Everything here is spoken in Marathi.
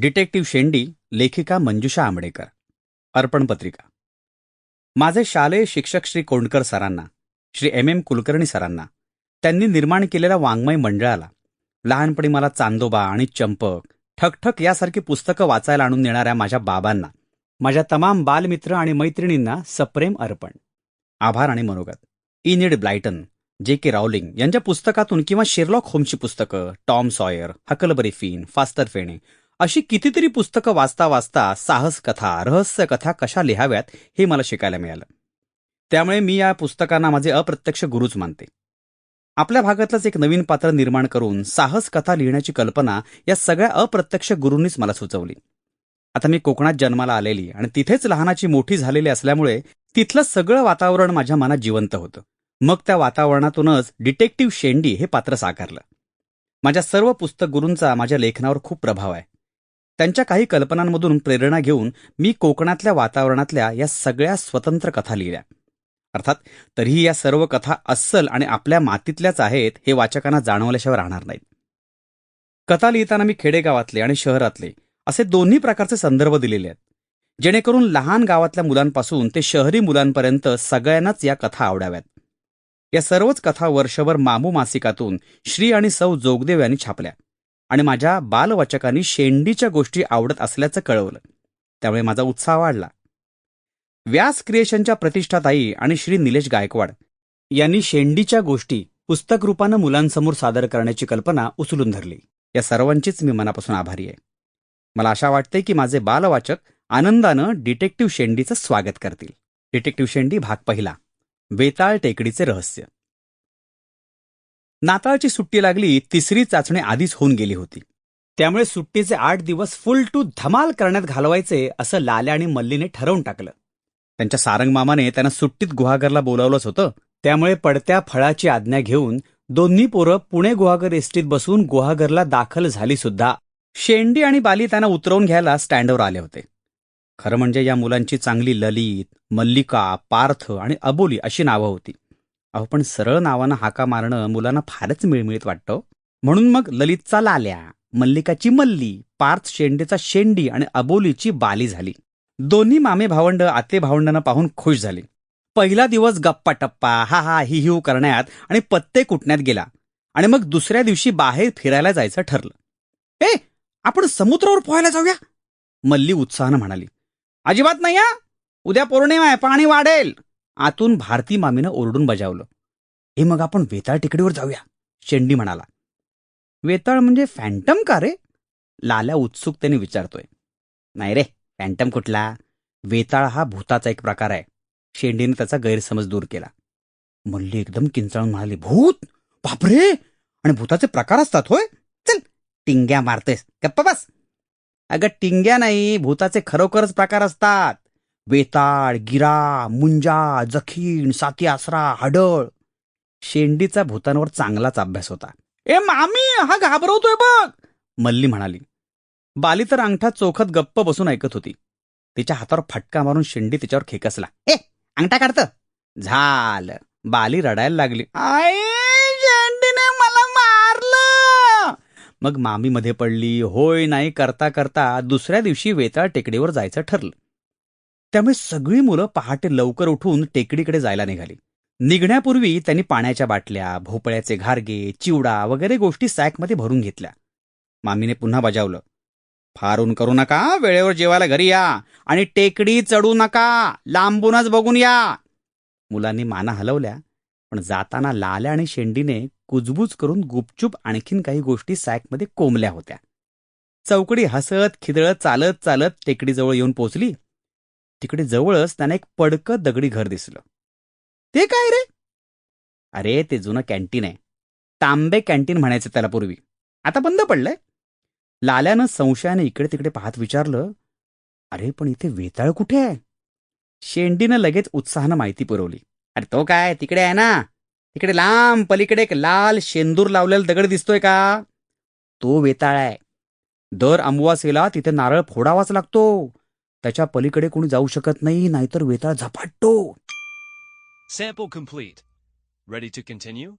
डिटेक्टिव्ह शेंडी लेखिका मंजुषा आंबडेकर. अर्पण पत्रिका. माझे शालेय शिक्षक श्री कोंडकर सरांना श्री एम एम कुलकर्णी सरांना त्यांनी निर्माण केलेल्या वाङ्मय मंडळाला लहानपणी मला चांदोबा आणि चंपक ठकठक यासारखी पुस्तकं वाचायला आणून देणाऱ्या माझ्या बाबांना माझ्या तमाम बालमित्र आणि मैत्रिणींना सप्रेम अर्पण. आभार आणि मनोगत. ई नीड ब्लायटन जे के रावलिंग यांच्या पुस्तकातून किंवा शेरलॉक होमची पुस्तकं Tom Sawyer Huckleberry Finn Faster Fene अशी कितीतरी पुस्तकं वाचता वाचता साहस कथा रहस्य कथा कशा लिहाव्यात हे मला शिकायला मिळालं. त्यामुळे मी या पुस्तकांना माझे अप्रत्यक्ष गुरुच मानते. आपल्या भागातलंच एक नवीन पात्र निर्माण करून साहस कथा लिहिण्याची कल्पना या सगळ्या अप्रत्यक्ष गुरूंनीच मला सुचवली. आता मी कोकणात जन्माला आलेली आणि तिथेच लहानाची मोठी झालेली असल्यामुळे तिथलं सगळं वातावरण माझ्या मनात जिवंत होतं. मग त्या वातावरणातूनच डिटेक्टिव्ह शेंडी हे पात्र साकारलं. माझ्या सर्व पुस्तक गुरूंचा माझ्या लेखनावर खूप प्रभाव आहे. त्यांच्या काही कल्पनांमधून प्रेरणा घेऊन मी कोकणातल्या वातावरणातल्या या सगळ्या स्वतंत्र कथा लिहिल्या. अर्थात तरीही या सर्व कथा अस्सल आणि आपल्या मातीतल्याच आहेत हे वाचकांना जाणवल्याशिवाय राहणार नाहीत. कथा लिहिताना मी खेडेगावातले आणि शहरातले असे दोन्ही प्रकारचे संदर्भ दिलेले आहेत. जेणेकरून लहान गावातल्या मुलांपासून ते शहरी मुलांपर्यंत सगळ्यांनाच या कथा आवडाव्यात. या सर्वच कथा वर्षभर मामू मासिकातून श्री आणि सौ जोगदेव यांनी छापल्या. आणि माझ्या बालवाचकांनी शेंडीच्या गोष्टी आवडत असल्याचं कळवलं. त्यामुळे माझा उत्साह वाढला. व्यास क्रिएशनच्या प्रतिष्ठाताई आणि श्री निलेश गायकवाड यांनी शेंडीच्या गोष्टी पुस्तक रूपानं मुलांसमोर सादर करण्याची कल्पना उचलून धरली. या सर्वांचीच मी मनापासून आभारी आहे. मला आशा वाटते की माझे बालवाचक आनंदानं डिटेक्टिव्ह शेंडीचं स्वागत करतील. डिटेक्टिव्ह शेंडी भाग पहिला. वेताळ टेकडीचे रहस्य. नाताळची सुट्टी लागली तिसरी चाचणी आधीच होऊन गेली होती. त्यामुळे सुट्टीचे आठ दिवस फुल टू धमाल करण्यात घालवायचे असं लाल्या आणि मल्लीने ठरवून टाकलं. त्यांच्या सारंग मामाने त्यांना सुट्टीत गुहागरला बोलावलंच होतं. त्यामुळे पडत्या फळाची आज्ञा घेऊन दोन्ही पोरं पुणे गुहागर एसटीत बसून गुहागरला दाखल झाली सुद्धा शेंडी आणि बाली त्यांना उतरवून घ्यायला स्टँडवर आले होते. खरं म्हणजे या मुलांची चांगली ललित मल्लिका पार्थ आणि अबोली अशी नावं होती. अहो पण सरळ नावानं हाका मारणं मुलांना फारच मिळमिळीत वाटतं. म्हणून मग ललितचा लाल्या मल्लिकाची मल्ली पार्थ शेंडेचा शेंडी आणि अबोलीची बाली झाली. दोन्ही मामे भावंड आते भावंडांना पाहून खुश झाले. पहिला दिवस गप्पा टप्पा हा हा हि हिव करण्यात आणि पत्ते कुटण्यात गेला. आणि मग दुसऱ्या दिवशी बाहेर फिरायला जायचं ठरलं. ए आपण समुद्रावर पोहायला जाऊया? मल्ली उत्साहानं म्हणाली. अजिबात नाही उद्या पौर्णिमा आहे पाणी वाढेल. आतून भारती मामीनं ओरडून बजावलं. हे मग आपण वेताळ टेकडीवर जाऊया शेंडी म्हणाला. वेताळ म्हणजे फॅन्टम का रे? लाल्या उत्सुकतेने विचारतोय. नाही रे फॅन्टम कुठला? वेताळ हा भूताचा एक प्रकार आहे. शेंडीने त्याचा गैरसमज दूर केला. मल्ली एकदम किंचाळून म्हणाली भूत? बापरे! आणि भूताचे प्रकार असतात होय? चल टिंग्या मारतेस गप्पा बस. अगं टिंग्या नाही भूताचे खरोखरच प्रकार असतात. वेताळ गिरा मुंजा जखीण साती आसरा हाडळ. शेंडीचा भूतांवर चांगलाच अभ्यास होता. ए मामी हा घाबरवतोय बघ मल्ली म्हणाली. बाली तर अंगठा चोखत गप्प बसून ऐकत होती. तिच्या हातावर फटका मारून शेंडी तिच्यावर खेकसला. ए अंगठा काढत झालं. बाली रडायला लागली. आय शेंडीने मला मारलं. मग मामी मध्ये पडली. होय नाही करता करता दुसऱ्या दिवशी वेताळ टेकडीवर जायचं ठरलं. त्यामुळे सगळी मुलं पहाटे लवकर उठून टेकडीकडे जायला निघाली. निघण्यापूर्वी त्यांनी पाण्याच्या बाटल्या भोपळ्याचे घारगे चिवडा वगैरे गोष्टी सॅकमध्ये भरून घेतल्या. मामीने पुन्हा बजावलं. फारून करू नका वेळेवर जेवायला घरी या आणि टेकडी चढू नका लांबूनच बघून या. मुलांनी माना हलवल्या पण जाताना लाल्या आणि शेंडीने कुजबूज करून गुपचूप आणखीन काही गोष्टी सॅकमध्ये कोंबल्या होत्या. चौकडी हसत खिदळत चालत चालत टेकडीजवळ येऊन पोचली तिकडे जवळच त्यांना एक पडकं दगडी घर दिसलं. ते काय रे? अरे ते जुनं कॅन्टीन आहे. तांबे कॅन्टीन म्हणायचं त्याला पूर्वी. आता बंद पडलंय. लाल्यानं संशयाने इकडे तिकडे पाहत विचारलं अरे पण इथे वेताळ कुठे आहे? शेंडीनं लगेच उत्साहानं माहिती पुरवली. अरे तो काय? तिकडे आहे ना. तिकडे लांब पलीकडे एक लाल शेंदूर लावलेला दगड दिसतोय का? तो वेताळ आहे. दर अमावासेला तिथे नारळ फोडावाच लागतो. त्याच्या पलीकडे कोणी जाऊ शकत नाही नाहीतर वेताळ झपाटो. सॅम्पो कंप्लीट रेडी टू कंटिन्यू